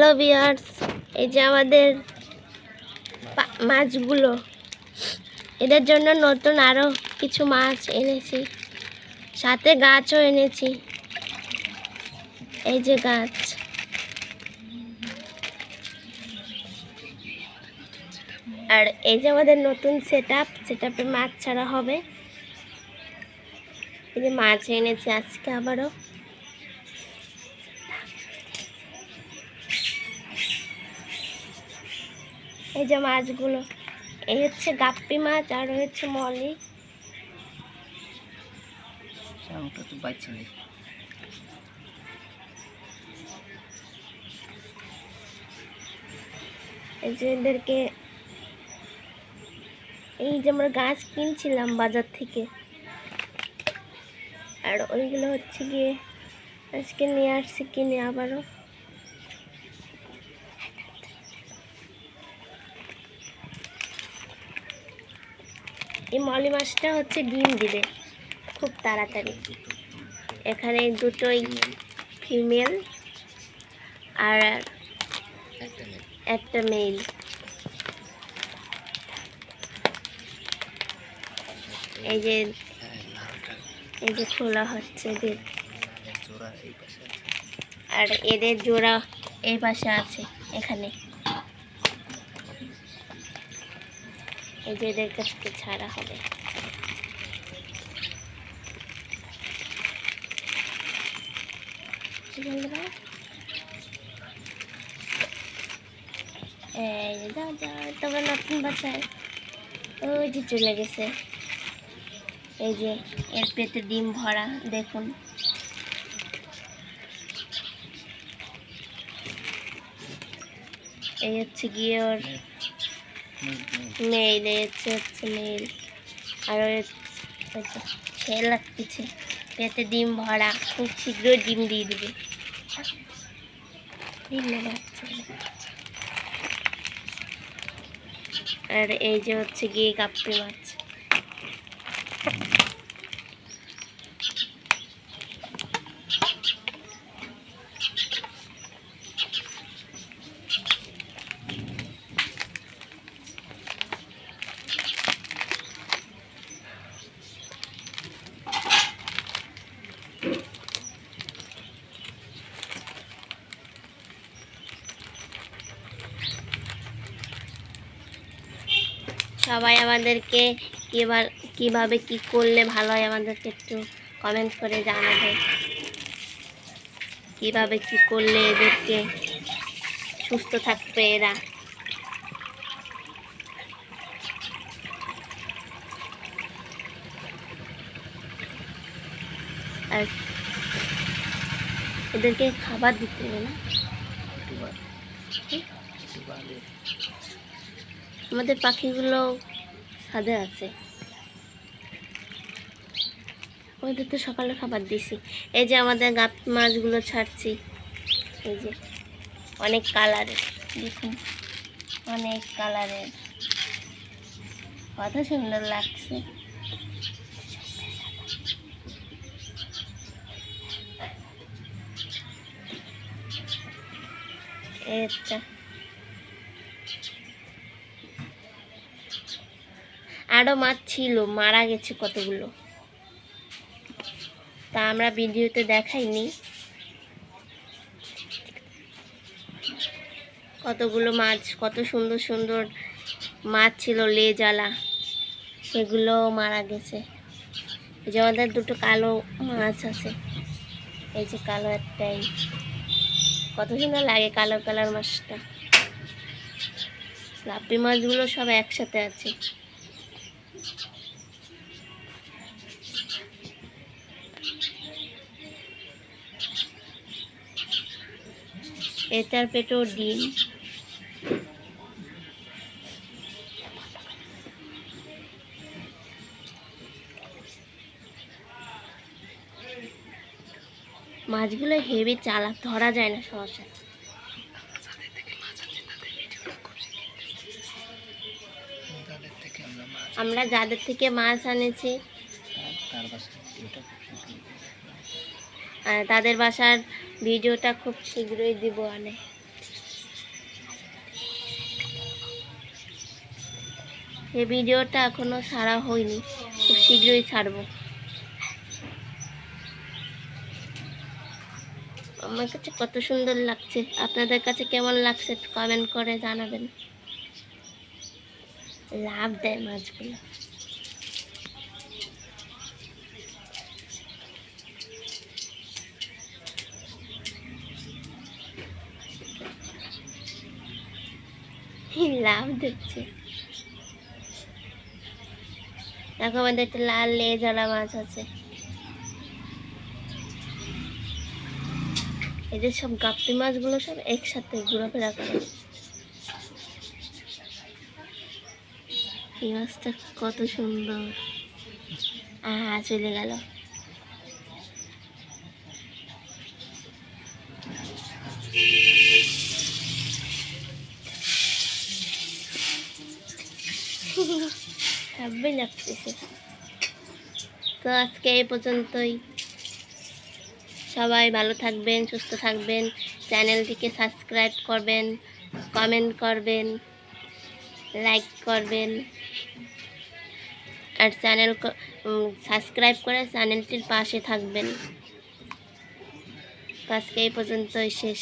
Hello বিয়ার্স এই যে আমাদের মাছগুলো। এদের জন্য নতুন আরও কিছু মাছ এনেছি। সাথে গাছও এনেছি। এই যে গাছ। আর এই যে আমাদের নতুন সেট আপ সেট আপে মাছ ছাড়া হবে। এই যে মাছ এনেছি আজকে আবারও। এই যে মাছগুলো এই হচ্ছে গাপ্পি মাছ আর হচ্ছে মলি। নেই এই যে এদেরকে এই যে আমরা গাছ কিনছিলাম বাজার থেকে। আর ওইগুলো হচ্ছে গিয়ে আজকে নিয়ে আসছি কিনে আবারও। এই মলি মাছটা হচ্ছে ডিম দিবে খুব তাড়াতাড়ি। এখানে দুটোই ফিমেল আর একটা মেল। এই যে এই যে খোলা হচ্ছে আর এদের জোড়া এই পাশে আছে, এখানে। এই যে এদের কাছ থেকে ছাড়া হবে তবে নতুন বাচ্চায় ওই যে চলে গেছে। এই যে এর পেটে ডিম ভরা, দেখুন। এই হচ্ছে গিয়ে ওর এই হচ্ছে হচ্ছে মেল আর পেতে খেয়ে পেটে ডিম ভরা, খুব শীঘ্রই ডিম দিয়ে দেবে। ডিম আর এই যে হচ্ছে গিয়ে কাপড়ে মাছ। সবাই আমাদেরকে কীভাবে কীভাবে কি করলে ভালো হয় আমাদেরকে একটু কমেন্ট করে জানাবে। কীভাবে কি করলে এদেরকে সুস্থ থাকবে এরা। আর এদেরকে খাবার দিতে হবে না একটু বাদ একটু বাদে আমাদের পাখিগুলো ছাদে আছে। ওদের তো সকালে খাবার দিছি এই যে আমাদের গাপ মাছগুলো ছাড়ছি। এই যে অনেক কালারের, দেখুন, অনেক কালারের। কত সুন্দর লাগছে। এটা আরও মাছ ছিল, মারা গেছে কতগুলো? তা আমরা ভিডিওতে দেখাইনি। কতগুলো মাছ, কত সুন্দর সুন্দর মাছ ছিল, লেজালা সেগুলো মারা গেছে। এই যে আমাদের দুটো কালো মাছ আছে, এই যে কালো একটাই। কত সুন্দর লাগে কালো কালার মাছটা। লাপি মাছগুলো সব একসাথে আছে। এটার পেটেও ডিম। মাছগুলো হেভি চালাক ধরা যায় না সহসা। আমরা যাদের থেকে মাছ আনেছি। তাদের বাসার ভিডিওটা খুব শীঘ্রই দিব আনে এই ভিডিওটা এখনও সারা হয়নি, খুব শীঘ্রই ছাড়ব। আমার কাছে কত সুন্দর লাগছে, আপনাদের কাছে কেমন লাগছে কমেন্ট করে জানাবেন। লাভ দেয় মাছগুলো। লাভ দিচ্ছে। দেখো আমাদের একটা লাল লেজওয়ালা মাছ আছে। যে সব গাপ্পি মাছগুলো সব একসাথে ঘোরাফেরা করে। এই মাছটা কত সুন্দর। আহা, চলে গেল। ভালোই লাগতেছে তো আজকে এই পর্যন্তই সবাই ভালো থাকবেন, সুস্থ থাকবেন, চ্যানেলটিকে সাবস্ক্রাইব করবেন কমেন্ট করবেন লাইক করবেন, আর চ্যানেল সাবস্ক্রাইব করে চ্যানেলটির পাশে থাকবেন। আজকে এই পর্যন্তই শেষ।